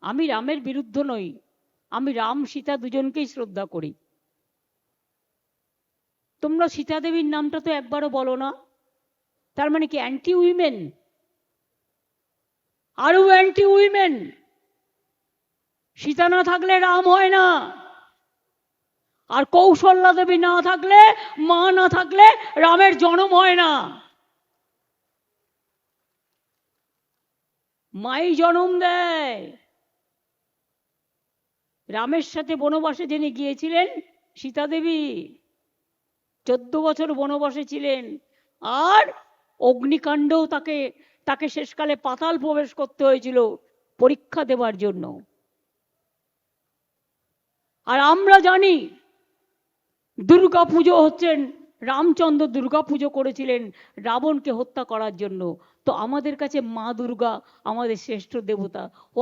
আমি রামের বিরুদ্ধ নই। আমি রাম, সীতা দুজনকেই শ্রদ্ধা করি। তোমরা সীতা দেবীর নামটা তো একবারও বলো না। তার মানে কি অ্যান্টি উইমেন আরও অ্যান্টি উইমেন সীতা না থাকলে রাম হয় না। আর কৌশল্যা দেবী না থাকলে, মা না থাকলে রামের জন্ম হয় না। মাই জন্ম দেয়। রামের সাথে বনবাসে যিনি গিয়েছিলেন সীতা দেবী চোদ্দ বছর বনবাসে ছিলেন। আর অগ্নিকাণ্ডও তাকে তাকে শেষকালে পাতাল প্রবেশ করতে হয়েছিল পরীক্ষা দেবার জন্য। আর আমরা জানি দুর্গা পুজো হচ্ছেন, রামচন্দ্র দুর্গা পুজো করেছিলেন রাবণকে হত্যা করার জন্য। তো আমাদের কাছে মা দুর্গা, আমাদের শ্রেষ্ঠ দেবতা।